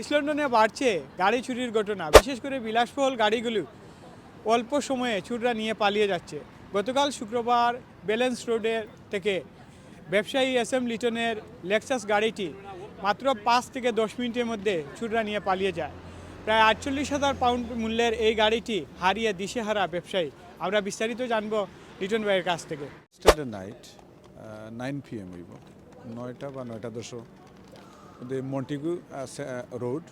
East লন্ডনে বাড়ছে গাড়ি চুরির ঘটনা। বিশেষ করে বিলাসবহুল গাড়িগুলো অল্প সময়ে চুররা নিয়ে পালিয়ে যাচ্ছে। গতকাল শুক্রবার ব্যালেন্স রোডের থেকে ব্যবসায়ী এস এম লিটনের লেক্সাস গাড়িটি মাত্র পাঁচ থেকে দশ মিনিটের মধ্যে চুররা নিয়ে পালিয়ে যায়। প্রায় আটচল্লিশ হাজার পাউন্ড মূল্যের এই গাড়িটি হারিয়ে দিশেহারা ব্যবসায়ী। আমরা বিস্তারিত জানব লিটন ভাইয়ের কাছ থেকে। নাইট নাইন পি এম নয়টা বা নয়টা দশ the Montague road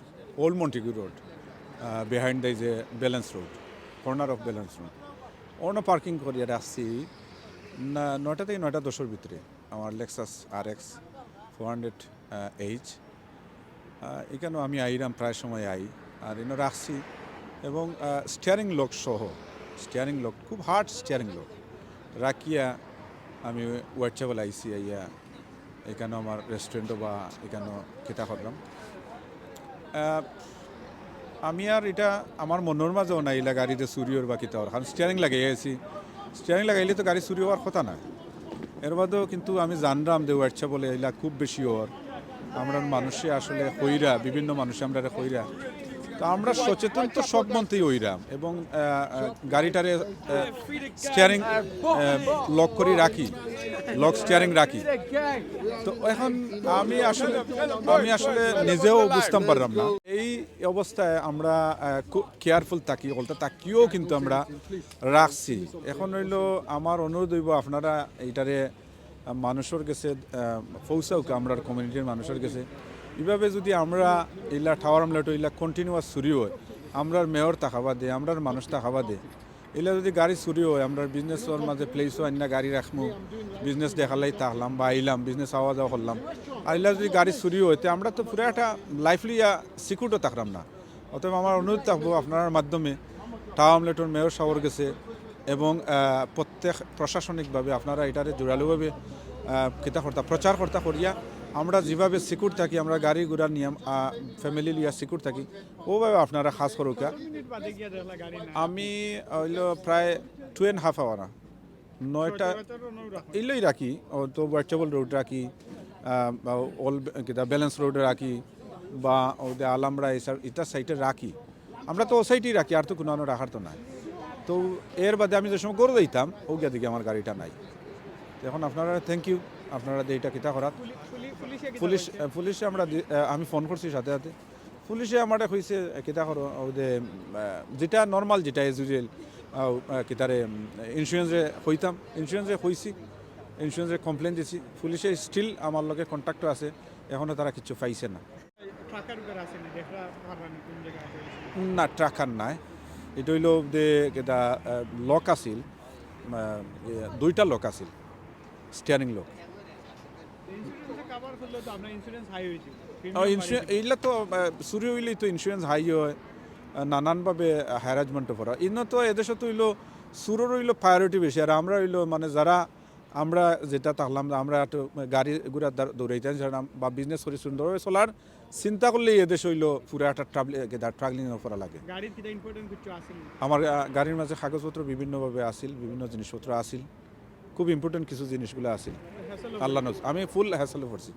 old Montague road behind the যে balance road corner of balance road অন্য পার্কিং করি আর আসছি না, নয়টা থেকে নয়টা দশের ভিতরে, আমার Lexus R X four hundred H এখানেও আমি আইরাম, প্রায় সময় আই, আর এনে রাখছি, এবং স্টিয়ারিং লক সহ স্টিয়ারিং লক খুব হার্ড স্টিয়ারিং লক রাখিয়া আমি হোয়াটসঅ্যাপে আইসি আইয়া এখানে আমার রেস্টুরেন্টও বা এখানেও খেতা করলাম আমি আর এটা আমার মনের মাঝেও নাই এলা গাড়িতে চুরিওর বা কিতা কারণ স্টিয়ারিং লাগাই আছি স্টিয়ারিং লাগাইলে তো গাড়ি চুরি হওয়ার কথা না এর বাদেও কিন্তু আমি জানলাম যে হোয়াটসঅ্যাপ বলে এলা খুব বেশি ওর আমরা মানুষে আসলে হইরা, বিভিন্ন মানুষে আমরা হইরা। তো আমরা সচেতন তো সব মন্ত্রী হইরাম এবং গাড়িটারে স্টিয়ারিং লক করে রাখি। লক স্টিয়ারিং রাখি। তো এখন আমি আসলে আমি আসলে নিজেও বুঝতাম পারলাম না। এই অবস্থায় আমরা কেয়ারফুল থাকি, বলতে তাকিয়েও কিন্তু আমরা রাখছি। এখন হইল আমার অনুরোধ হইব, আপনারা এইটারে মানুষের কাছে পৌঁছাও আমরা কমিউনিটির মানুষের কাছে। এইভাবে যদি আমরা এইলা টাওয়ার আমলাট এইলা কন্টিনিউয়াস চুরি হয়, আমরার মেয়র তাকাবা দে, আমরার মানুষ তাকাবা দে। এলা যদি গাড়ি চুরি হয়, আমরা বিজনেসের মাঝে প্লেসও আইনা গাড়ি রাখমু বিজনেস দেখালাই তাকলাম বা আইলাম বিজনেস আওয়া যাওয়া করলাম আর এলা যদি গাড়ি চুরি হয়, তে আমরা তো পুরো একটা লাইফলি সিকিউরও থাকলাম না। অতএব আমার অনুরোধ থাকব আপনার মাধ্যমে টাও আমলেটর মেয়র সাহর গেছে এবং প্রত্যেক প্রশাসনিকভাবে আপনারা এটারে জোরালোভাবে কিতা কর্তা প্রচার কর্তা করিয়া আমরা যেভাবে সিকিউর থাকি, আমরা গাড়ি ঘোড়া নিয়ম ফ্যামিলি লিয়া সিকিউর থাকি, ওভাবে আপনারা খাস করুকা আমি হইল প্রায় টু অ্যান্ড হাফ আওয়ার নয়টা এগুলোই রাখি তো ভার্চুয়াল রোড রাখি অল ব্যালেন্স রোডে রাখি, বা ওদের আলামরা এসব এটা সাইডে রাখি। আমরা তো ও সাইডেই রাখি, আর তো কোনো রাখার তো নাই। তো এর বাদে আমি যে সময় করে দিতাম ওগিয়া দিকে আমার গাড়িটা নাই। এখন আপনারা থ্যাংক ইউ আপনারা যে এটা কিতা করার পুলিশে পুলিশ আমরা আমি ফোন করছি সাথে সাথে। পুলিশে আমার কইছে কিতা করো ওদের যেটা নর্মাল যেটা এজ ইউজুয়াল কিতারে ইন্স্যুরেন্সে হইতাম ইন্স্যুরেন্সে হইছি ইন্স্যুরেন্সে কমপ্লেন দিছি। পুলিশে স্টিল আমার লগে কন্ট্যাক্টও আছে এখনও তারা কিছু পাইছে না। না ট্রাকার নাই। এটা হইল যে কেটা লক আছিল দুইটা লক আছিল। স্টিয়ারিং লক এইগুলা তো চুরি হইলেই তো ইন্স্যুরেন্স হাই হয় নানানভাবে হ্যারাজমেন্টও করা ইন্ন তো এদেশে তো হইল সুরের হইল প্রায়োরিটি বেশি আর আমরা হইল মানে যারা আমরা যেটা থাকলাম আমরা একটু গাড়ি ঘুরা দৌড়াইতে যারা বা বিজনেস করি সুন্দরভাবে চলার চিন্তা করলেই এদেশ হইল পুরো একটা ট্রাভেল ট্রাভেলিং করা লাগে আমার গাড়ির মাঝে কাগজপত্র বিভিন্নভাবে আসিল বিভিন্ন জিনিসপত্র আসিল খুব ইম্পর্টেন্ট কিছু জিনিসগুলো আছে। আল্লাহ আমি ফুল হ্যাসেলে পড়ছি।